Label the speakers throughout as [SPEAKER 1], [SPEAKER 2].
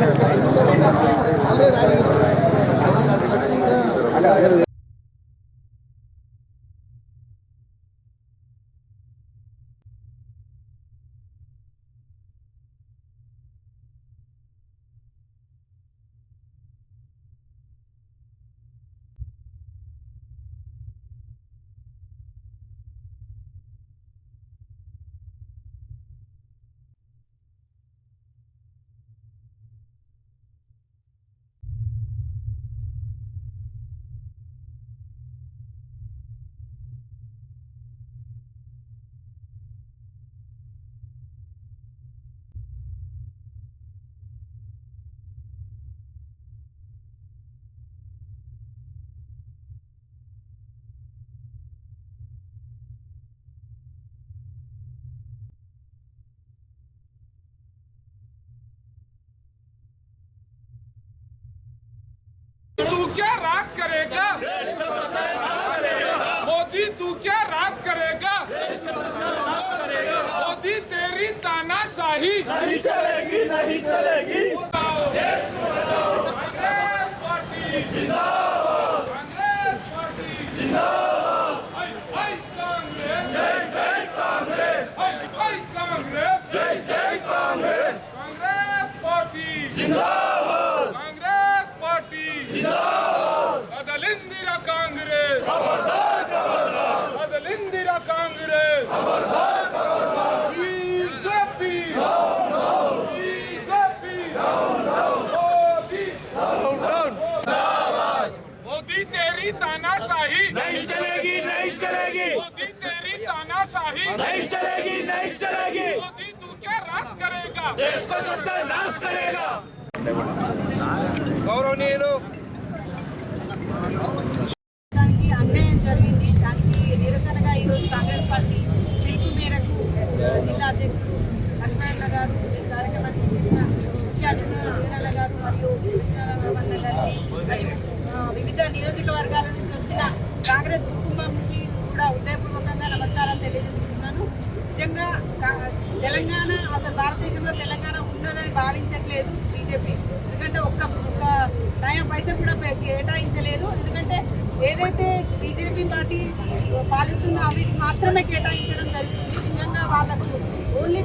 [SPEAKER 1] Thank you. राज करेगा। मोदी तू क्या राज करेगा? मोदी तेरी तानाशाही।
[SPEAKER 2] नहीं चलेगी नहीं चलेगी।
[SPEAKER 3] గౌరవనీయులు
[SPEAKER 4] దానికి అన్యాయం జరిగింది దానికి నిరసనగా ఈరోజు కాంగ్రెస్ పార్టీ పిలుపు మేరకు ఆ, జిల్లా అధ్యక్షుడు లక్ష్మణ గారు ఈ కార్యక్రమానికి చెందిన ముఖ్య అతిథులు జీవనాల గారు మరియు కృష్ణారామన్న గారికి మరియు ఆ, వివిధ నియోజకవర్గాల నుంచి వచ్చిన కాంగ్రెస్ కుటుంబంకి కూడా హృదయపూర్వకంగా నమస్కారాలు తెలియజేస్తున్నాను నిజంగా కా- తెలంగాణ అసలు భారతదేశంలో తెలంగాణ ఉన్నదని భావించట్లేదు బీజేపీ ఎందుకంటే ఒక్క ఒక్క నయం పైసా కూడా పే- కేటాయించలేదు ఎందుకంటే ఏదైతే బీజేపీ పార్టీ పాలిస్తుందో అవిటికి మాత్రమే కేటాయించడం జరుగుతుంది నిజంగా వాళ్ళకు ఓన్లీ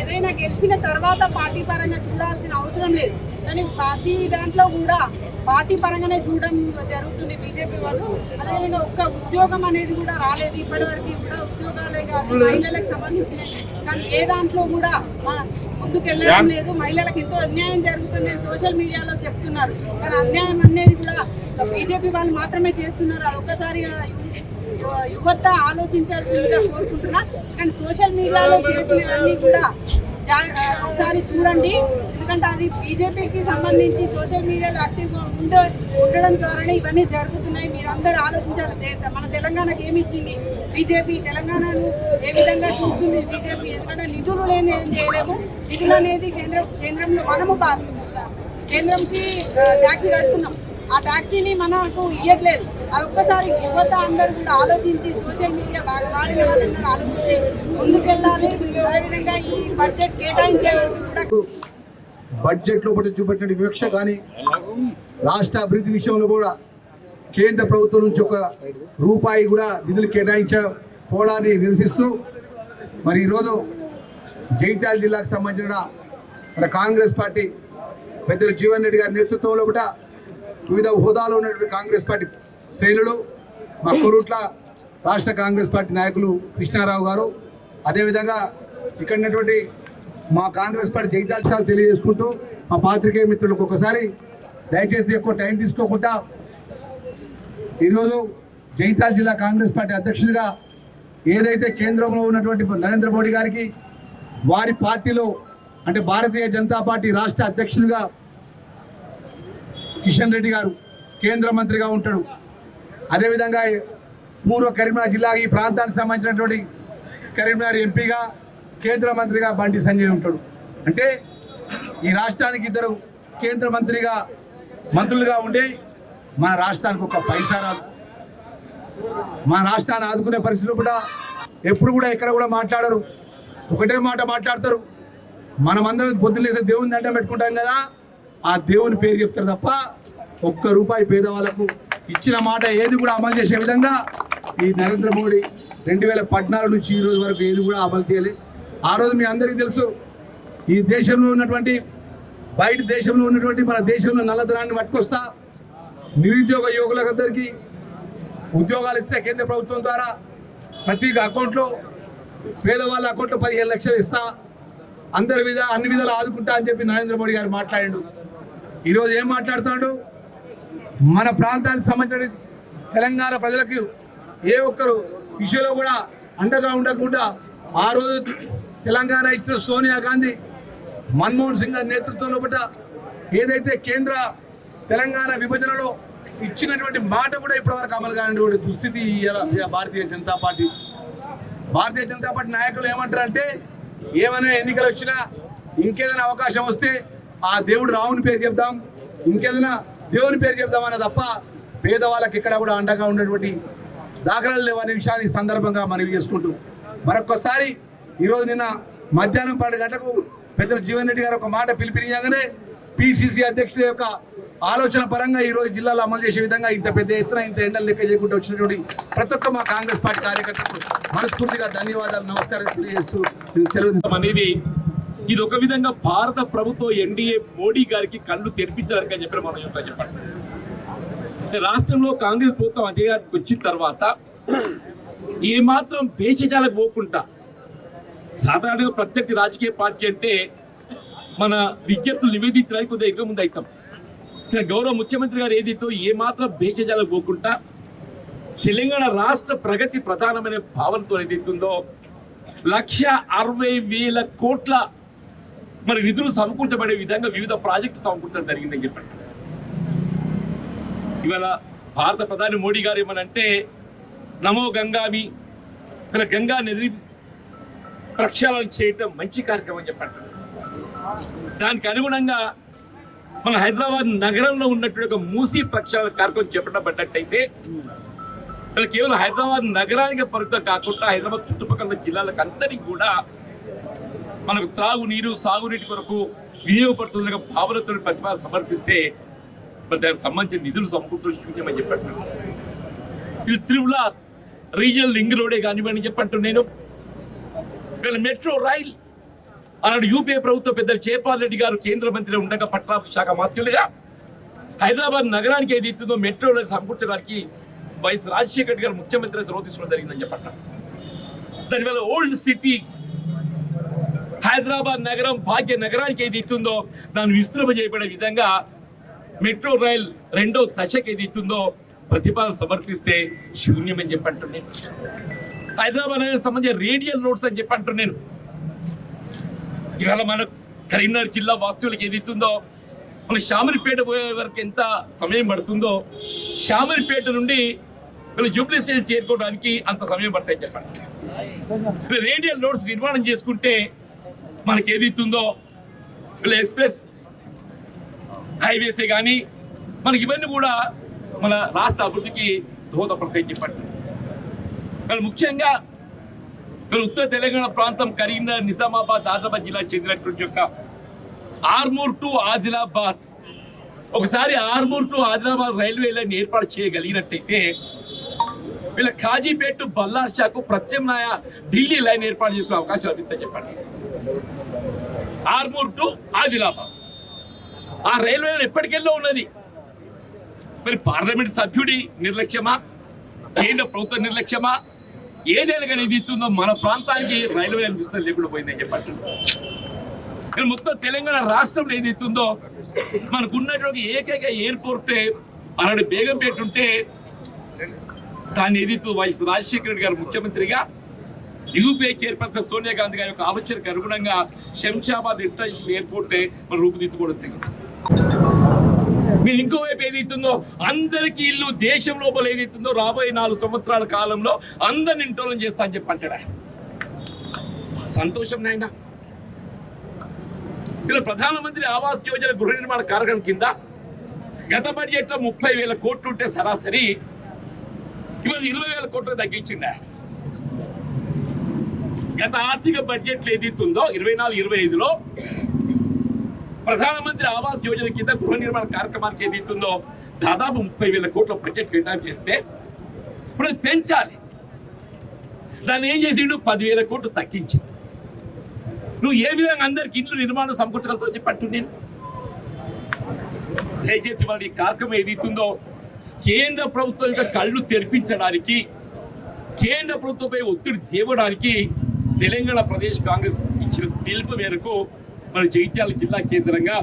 [SPEAKER 4] ఏదైనా గెలిచిన తర్వాత పార్టీ పరంగా చూడాల్సిన అవసరం లేదు. కానీ పార్టీ దాంట్లో కూడా పార్టీ పరంగానే చూడడం జరుగుతుంది బీజేపీ వాళ్ళు. అదేవిధంగా ఒక్క ఉద్యోగం అనేది కూడా రాలేదు. ఇప్పటివరకు కూడా ఉద్యోగాలే కాదు మహిళలకు సంబంధించిన కానీ ఏ దాంట్లో కూడా మన ముందుకు వెళ్ళడం లేదు. మహిళలకు ఎంతో అన్యాయం జరుగుతుంది సోషల్ మీడియాలో చెప్తున్నారు. కానీ అన్యాయం అనేది కూడా బీజేపీ వాళ్ళు మాత్రమే చేస్తున్నారు. అది ఒక్కసారి యువత ఆలోచించాల్సిందిగా కోరుకుంటున్నా. కానీ సోషల్ మీడియాలో చేసినవన్నీ కూడా ఒకసారి చూడండి. ఎందుకంటే అది బీజేపీకి సంబంధించి సోషల్ మీడియాలో యాక్టివ్గా ఉండ ఉండడం ద్వారానే ఇవన్నీ జరుగుతున్నాయి. మీరందరూ ఆలోచించాలి. దే- మన తెలంగాణకి ఏమి ఇచ్చింది? బీజేపీ తెలంగాణను ఏ విధంగా చూస్తుంది? బీజేపీ ఎందుకంటే నిధులు లేని ఏం చేయలేము. నిధులు అనేది కేంద్రం కేంద్రంలో మనము కేంద్రంకి ట్యాక్సీ కడుతున్నాం. ఆ ట్యాక్సీని మనకు ఇవ్వట్లేదు అది ఒక్కసారి యువత అందరూ కూడా ఆలోచించి సోషల్ మీడియా బాగా వాడిన వాళ్ళందరూ ఆలోచించి ముందుకెళ్ళాలి. అదేవిధంగా ఈ బడ్జెట్ కేటాయించే కూడా
[SPEAKER 5] బడ్జెట్ లోపల చూపెట్టిన వివక్ష కానీ రాష్ట్ర అభివృద్ధి విషయంలో కూడా కేంద్ర ప్రభుత్వం నుంచి ఒక రూపాయి కూడా నిధులు కేటాయించకపోవడాన్ని నిరసిస్తూ మరి ఈరోజు జగిత్యాల జిల్లాకు సంబంధించిన మన కాంగ్రెస్ పార్టీ పెద్దలు జీవన్ రెడ్డి గారి నేతృత్వంలో కూడా వివిధ హోదాలో ఉన్నటువంటి కాంగ్రెస్ పార్టీ శ్రేణులు మా కొరుట్ల రాష్ట్ర కాంగ్రెస్ పార్టీ నాయకులు కృష్ణారావు గారు. అదేవిధంగా ఇక్కడ ఉన్నటువంటి మా కాంగ్రెస్ పార్టీ జగిత్యాల తెలియజేసుకుంటూ మా పాత్రికేయ మిత్రులకు ఒకసారి దయచేసి ఎక్కువ టైం తీసుకోకుండా ఈరోజు జైతాల్ జిల్లా కాంగ్రెస్ పార్టీ అధ్యక్షుడిగా ఏదైతే కేంద్రంలో ఉన్నటువంటి నరేంద్ర మోడీ గారికి వారి పార్టీలో అంటే భారతీయ జనతా పార్టీ రాష్ట్ర అధ్యక్షుడిగా కిషన్ రెడ్డి గారు కేంద్ర మంత్రిగా ఉంటాడు. అదేవిధంగా పూర్వ కరీంనగర్ జిల్లా ఈ ప్రాంతానికి సంబంధించినటువంటి కరీంనగర్ ఎంపీగా కేంద్ర మంత్రిగా బండి సంజయ్ ఉంటాడు. అంటే ఈ రాష్ట్రానికి ఇద్దరు కేంద్ర మంత్రిగా మంత్రులుగా ఉండి మన రాష్ట్రానికి ఒక పైసా రాదు. మన రాష్ట్రాన్ని ఆదుకునే పరిస్థితులు కూడా ఎప్పుడు కూడా ఎక్కడ కూడా మాట్లాడరు. ఒకటే మాట మాట్లాడతారు. మనమందరం పొద్దులేసే దేవుని దండం పెట్టుకుంటాం కదా. ఆ దేవుని పేరు చెప్తారు తప్ప ఒక్క రూపాయి పేదవాళ్ళకు ఇచ్చిన మాట ఏది కూడా అమలు చేసే విధంగా ఈ నరేంద్ర మోడీ రెండు వేల పద్నాలుగు నుంచి ఈ రోజు వరకు ఏది కూడా అమలు చేయలేదు. ఆ రోజు మీ అందరికీ తెలుసు ఈ దేశంలో ఉన్నటువంటి బయట దేశంలో ఉన్నటువంటి మన దేశంలో నల్లధనాన్ని పట్టుకొస్తా నిరుద్యోగ యువకులందరికీ ఉద్యోగాలు ఇస్తే కేంద్ర ప్రభుత్వం ద్వారా ప్రతి అకౌంట్లో పేదవాళ్ళ అకౌంట్లో పదిహేను లక్షలు ఇస్తా అందరి విధ అన్ని విధాలు ఆదుకుంటా అని చెప్పి నరేంద్ర మోడీ గారు మాట్లాడాడు. ఈరోజు ఏం మాట్లాడుతున్నాడు మన ప్రాంతానికి సంబంధించిన తెలంగాణ ప్రజలకు ఏ ఒక్కరు విషయంలో కూడా అండగా ఉండకుండా ఆ రోజు తెలంగాణ ఇచ్చిన సోనియా గాంధీ మన్మోహన్ సింగ్ గారి నేతృత్వంలో ఏదైతే కేంద్ర తెలంగాణ విభజనలో ఇచ్చినటువంటి మాట కూడా ఇప్పటివరకు అమలు కానటువంటి దుస్థితి భారతీయ జనతా పార్టీ. భారతీయ జనతా పార్టీ నాయకులు ఏమంటారు అంటే ఏమైనా ఎన్నికలు వచ్చినా ఇంకేదైనా అవకాశం వస్తే ఆ దేవుడు రాముని పేరు చెప్దాం ఇంకేదైనా దేవుని పేరు చెప్దామని తప్ప పేదవాళ్ళకి ఎక్కడ కూడా అండగా ఉన్నటువంటి దాఖలాలు లేవనే విషయాన్ని సందర్భంగా మనవి చేసుకుంటూ. మరొక్కసారి ఈరోజు నిన్న మధ్యాహ్నం పన్నెండు గంటలకు పెద్దలు జీవన్ రెడ్డి గారు ఒక మాట పిలిపించగానే పిసిసి అధ్యక్షుడి యొక్క ఆలోచన పరంగా ఈ రోజు జిల్లాలో అమలు చేసే విధంగా ఇంత పెద్ద ఎత్తున ఇంత ఎండలు లెక్క చేయకుండా వచ్చినటువంటి ప్రతి ఒక్క మా కాంగ్రెస్ పార్టీ కార్యకర్తలకు మనస్ఫూర్తిగా ధన్యవాదాలు నమస్కారం తెలియజేస్తూ సెలవు
[SPEAKER 3] అనేది ఇది ఒక విధంగా భారత ప్రభుత్వం ఎన్డీఏ మోడీ గారికి కళ్ళు తెరిపించడానికి అని చెప్పి మనం చెప్పండి రాష్ట్రంలో కాంగ్రెస్ ప్రభుత్వం అధికారానికి వచ్చిన తర్వాత ఏమాత్రం భేషజాలకు పోకుండా సాధారణంగా ప్రత్యర్థి రాజకీయ పార్టీ అంటే మన విజ్ఞప్తులు నివేదించడానికి కొద్దిగా ఎక్కువ ముందు అవుతాం? గౌరవ ముఖ్యమంత్రి గారు ఏదైతే ఏమాత్రం భేషజాలకు పోకుండా తెలంగాణ రాష్ట్ర ప్రగతి ప్రధానమైన భావనతో ఏదైతుందో లక్ష అరవై వేల కోట్ల మరి నిధులు సమకూర్చబడే విధంగా వివిధ ప్రాజెక్టులు సమకూర్చడం జరిగిందని చెప్పండి. ఇవాళ భారత ప్రధాని మోడీ గారు ఏమనంటే నమో గంగామి ఇక్కడ గంగా నది ప్రక్షాళన చేయటం మంచి కార్యక్రమం చెప్పండి దానికి అనుగుణంగా మన హైదరాబాద్ నగరంలో ఉన్నటువంటి ఒక మూసీ ప్రక్షాళన కార్యక్రమం చేపట్టబడ్డట్టయితే కేవలం హైదరాబాద్ నగరానికి పరిమితం కాకుండా హైదరాబాద్ చుట్టుపక్కల జిల్లాలకు అందరికీ కూడా మనకు త్రాగునీరు సాగునీటి కొరకు వినియోగపడుతున్న భావనతో ప్రతిపాదన సమర్పిస్తే మరి దానికి సంబంధించిన నిధులు సమకూర్చడం శూన్యమని చెప్పాను. ఇది త్రిపుల రీజనల్ లింక్ రోడే కానివ్వండి చెప్పంటు నేను వీళ్ళ మెట్రో రైల్ ఆనాడు యూపీఏ ప్రభుత్వ పెద్దలు జయపాల్ రెడ్డి గారు కేంద్ర మంత్రి ఉండగా పట్టాభి శాఖ మంత్రులుగా హైదరాబాద్ నగరానికి ఏది ఇస్తుందో మెట్రోలకు సమకూర్చడానికి వైఎస్ రాజశేఖర రెడ్డి గారు ముఖ్యమంత్రి చొరవ తీసుకోవడం జరిగిందని చెప్పట దానివల్ల ఓల్డ్ సిటీ హైదరాబాద్ నగరం భాగ్య నగరానికి ఏది ఇస్తుందో దాన్ని విస్తృత చేయబడే విధంగా మెట్రో రైల్ రెండో దశకు ఏది ఇస్తుందో ప్రతిపాదన సమర్పిస్తే శూన్యమని చెప్పంటున్నాను. హైదరాబాద్ నగరం సంబంధించిన రేడియల్ రోడ్స్ అని చెప్పంటున్నాను. నేను ఇవాళ మన కరీంనగర్ జిల్లా వాస్తువులకు ఏది ఇస్తుందో మన శామరిపేట పోయే వరకు ఎంత సమయం పడుతుందో శామరిపేట నుండి వీళ్ళు జూబ్లీ స్టేషన్ చేరుకోవడానికి అంత సమయం పడతాయి చెప్పండి. రేడియల్ రోడ్స్ నిర్మాణం చేసుకుంటే మనకి ఏది ఇస్తుందో వీళ్ళ ఎక్స్ప్రెస్ హైవేసే కానీ మనకి ఇవన్నీ కూడా మన రాష్ట్ర అభివృద్ధికి దోహదపడతాయి చెప్పండి. ముఖ్యంగా వీళ్ళు ఉత్తర తెలంగాణ ప్రాంతం కరీంనగర్ నిజామాబాద్ ఆదిలాబాద్ జిల్లా చెందినటువంటి యొక్క ఆర్మూర్ టు ఆదిలాబాద్. ఒకసారి Armoor to Adilabad railway line ఏర్పాటు చేయగలిగినట్టయితే వీళ్ళ కాజీపేట టు బల్లార్ షాకు ప్రత్యామ్నాయ ఢిల్లీ లైన్ ఏర్పాటు చేసుకునే అవకాశం లభిస్తాయి చెప్పండి. ఆర్మూర్ టు ఆదిలాబాద్. ఆ రైల్వే లైన్ ఎప్పటికెళ్ళో ఉన్నది. మరి పార్లమెంట్ సభ్యుడి నిర్లక్ష్యమా? కేంద్ర ప్రభుత్వ నిర్లక్ష్యమా? ఏదైనా కానీ ఇది ఇస్తుందో మన ప్రాంతానికి రైల్వే అనిపిస్తుంది లేకుండా పోయిందని చెప్పట్టు మొత్తం తెలంగాణ రాష్ట్రంలో ఏది ఇస్తుందో మనకు ఉన్నటువంటి ఏకైక ఎయిర్పోర్ట్ అలాంటి బేగంపేట ఉంటే దాన్ని ఏది వైఎస్ రాజశేఖర రెడ్డి గారు ముఖ్యమంత్రిగా యూపీఐ చైర్పర్సన్ సోనియా గాంధీ గారి యొక్క ఆలోచనకు అనుగుణంగా శంషాబాద్ ఇంటర్నేషనల్ ఎయిర్పోర్ట్ మనం రూపుదిద్దుకోవడం జరిగింది. మీరు ఇంకోవైపు ఏదైతుందో అందరికీ ఇల్లు దేశం లోపల ఏదైతుందో రాబోయే నాలుగు సంవత్సరాల కాలంలో అందరిని ఇంటోలం చేస్తా అని చెప్పి అంటాడా? సంతోషం నాయన. ఇలా ప్రధానమంత్రి ఆవాస్ యోజన గృహ నిర్మాణ కార్యక్రమం కింద గత బడ్జెట్లో ముప్పై వేల కోట్లు ఉంటే సరాసరి ఇవాళ ఇరవై వేల కోట్లు తగ్గించిండా? గత ఆర్థిక బడ్జెట్లు ఏదైతుందో ఇరవై నాలుగు ఇరవై ఐదులో ప్రధానమంత్రి ఆవాస్ యోజన కింద గృహ నిర్మాణ కార్యక్రమానికి ఏది ఇస్తుందో దాదాపు ముప్పై వేల కోట్ల బడ్జెట్ కేటాయింపు చేస్తే ఇప్పుడు పెంచాలి. దాన్ని ఏం చేసిండు? పదివేల కోట్లు తగ్గించి నువ్వు ఏ విధంగా అందరికి ఇల్లు నిర్మాణం సమకూర్చగలుగుతావు చెప్పట్టు నేను దయచేసి వాళ్ళ ఈ కార్యక్రమం ఏది ఇస్తుందో కేంద్ర ప్రభుత్వం యొక్క కళ్ళు తెరిపించడానికి కేంద్ర ప్రభుత్వంపై ఒత్తిడి చేయడానికి తెలంగాణ ప్రదేశ్ కాంగ్రెస్ ఇచ్చిన పిలుపు మేరకు మన జగిత్యాల జిల్లా కేంద్రంగా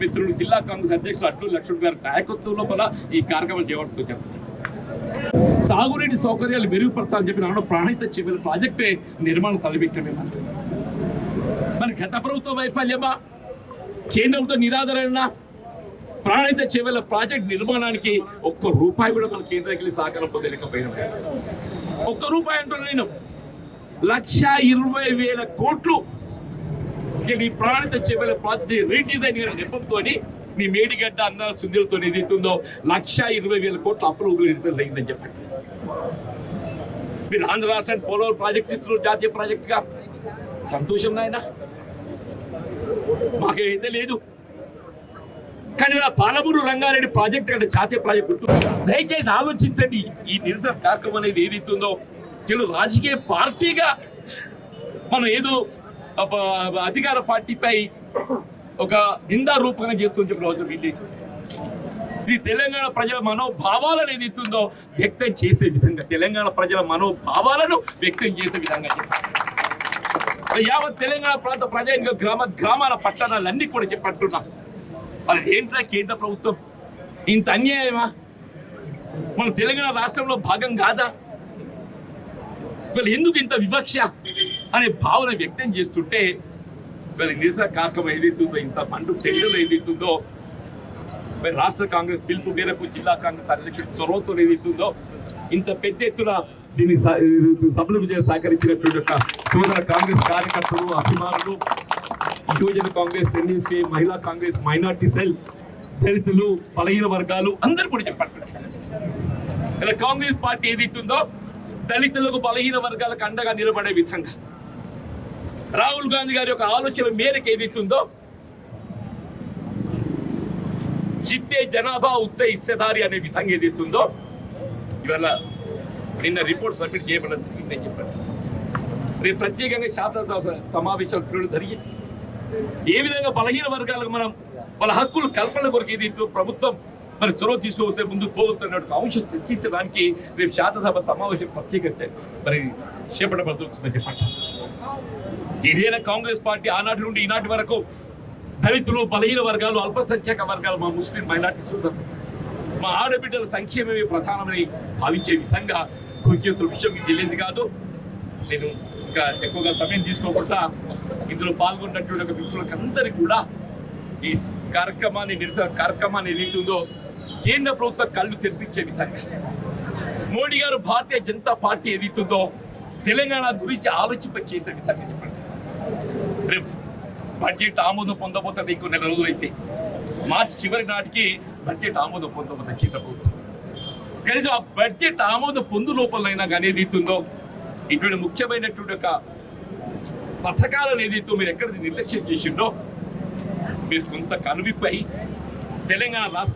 [SPEAKER 3] మిత్రులు జిల్లా కాంగ్రెస్ అధ్యక్షులు అడ్డు లక్ష్మణ్ గారి నాయకత్వం లోపల ఈ కార్యక్రమం చేపడుతూ చెప్తారు సాగునీటి సౌకర్యాలు మెరుగుపడతామని చెప్పి నాన్న ప్రాణిత చెవుల ప్రాజెక్టే నిర్మాణం తలపెట్టమే మనం మన గత ప్రభుత్వ వైఫల్యమా? కేంద్రంతో ప్రభుత్వ నిరాదరణ ప్రాణహిత చెవుల ప్రాజెక్ట్ నిర్మాణానికి ఒక్క రూపాయి కూడా మన కేంద్రానికి వెళ్ళి సహకారం పొందలేకపోయినా. ఒక్క రూపాయి అంటున్నాను నేను లక్ష ఇరవై వేల కోట్లు ఇక నీ ప్రాణిత చెవుల ప్రాజెక్ట్ రీడిజైన్ నెప్పంతో నీ మేడిగడ్డ అన్న సుందరితో ఏదైతుందో లక్ష ఇరవై వేల కోట్ల అప్పులు వదిలిపెట్టడం అయిందని చెప్పండి. మీరు ఆంధ్ర రాష్ట్రానికి పోలవరం ప్రాజెక్ట్ ఇస్తున్నారు జాతీయ ప్రాజెక్ట్గా సంతోషం నాయన. మాకైతే లేదు. కానీ నా పాలమూరు రంగారెడ్డి ప్రాజెక్ట్ అంటే జాతీయ ప్రాజెక్ట్ దయచేసి ఆలోచించండి ఈ నిరసన కార్యక్రమం అనేది ఏదైతుందో. తెలుగు రాజకీయ పార్టీగా మనం ఏదో అధికార పార్టీపై ఒక నిందా రూపంగా చేస్తుందని చెప్పి రోజు వీళ్ళు ఇది తెలంగాణ ప్రజల మనోభావాలను ఏది ఇస్తుందో వ్యక్తం చేసే విధంగా తెలంగాణ ప్రజల మనోభావాలను వ్యక్తం చేసే విధంగా యావత్ తెలంగాణ ప్రాంత ప్రజా గ్రామ గ్రామాల పట్టణాలన్నీ కూడా చెప్పట్టున్నా అది ఏంట్రా కేంద్ర ప్రభుత్వం? ఇంత అన్యాయమా? మన తెలంగాణ రాష్ట్రంలో భాగం కాదా? వీళ్ళు ఎందుకు ఇంత వివక్ష? అనే భావన వ్యక్తం చేస్తుంటే మరి నిరసన కార్యక్రమం ఏదైతుందో ఇంత పండు టెండర్లు ఏదైతుందో మరి రాష్ట్ర కాంగ్రెస్ పిలుపు మేరకు జిల్లా కాంగ్రెస్ అధ్యక్షుడు చొరవతో ఏదైతుందో ఇంత పెద్ద ఎత్తున దీన్ని సభలు విజయ సహకరించినటువంటి యొక్క సోదర కాంగ్రెస్ కార్యకర్తలు అభిమానులు యువజన కాంగ్రెస్ ఎన్ఎస్ఏ మహిళా కాంగ్రెస్ మైనార్టీ సెల్ దళితులు బలహీన వర్గాలు అందరు కూడా చెప్పారు. కాంగ్రెస్ పార్టీ ఏదైతుందో దళితులకు బలహీన వర్గాలకు అండగా నిలబడే విధంగా. రాహుల్ గాంధీ గారి యొక్క ఆలోచన మేరకు ఏదైతుందో చిట్టే జనాభా ఉత్త ఇస్సేదారి అనే విధంగా ఏదైతుందో ఇవాళ నిన్న రిపోర్ట్ సబ్మిట్ చేయబడడం జరిగిందని చెప్పండి రేపు ప్రత్యేకంగా శాసనసభ సమావేశాలు పిల్లలు జరిగి ఏ విధంగా బలహీన వర్గాలకు మనం వాళ్ళ హక్కులు కల్పన కొరకు ఏదైతే ప్రభుత్వం మరి చొరవ తీసుకోవస్తే ముందుకు పోతున్న అంశం చర్చించడానికి రేపు శాసనసభ సమావేశం ప్రత్యేక మరి చేపట్టబడుతుందని చెప్పండి ఇదేనా కాంగ్రెస్ పార్టీ ఆనాటి నుండి ఈనాటి వరకు? దళితులు బలహీన వర్గాలు అల్పసంఖ్యాక వర్గాలు మా ముస్లిం మైనార్టీ సోదరులు. మా ఆడబిడ్డల సంక్షేమమే ప్రధానమని భావించే విధంగా కృషి విషయం మీకు తెలియదు కాదు. నేను ఇంకా ఎక్కువగా సమయం తీసుకోకుండా ఇందులో పాల్గొన్నటువంటి ఒక మిత్రులకు అందరికీ కూడా ఈ కార్యక్రమాన్ని నిరసన కార్యక్రమాన్ని ఏదైతుందో కేంద్ర ప్రభుత్వం కళ్ళు తెరిపించే విధంగా. మోడీ గారు భారతీయ జనతా పార్టీ ఏదైతుందో తెలంగాణ గురించి ఆలోచింప చేసే విధంగా. రేపు బడ్జెట్ ఆమోదం పొందబోతుంది ఇంకో నెల రోజులైతే మార్చి చివరి నాటికి బడ్జెట్ ఆమోదం పొందబోతుంది కేంద్ర ప్రభుత్వం. కనీసం ఆ బడ్జెట్ ఆమోదం పొందు లోపలైనా కానీ ఏదైతుందో ఇటువంటి ముఖ్యమైనటువంటి ఒక పథకాలను ఏదైతే మీరు ఎక్కడ నిర్లక్ష్యం చేసిండో మీరు కొంత కనువిప్పై తెలంగాణ రాష్ట్ర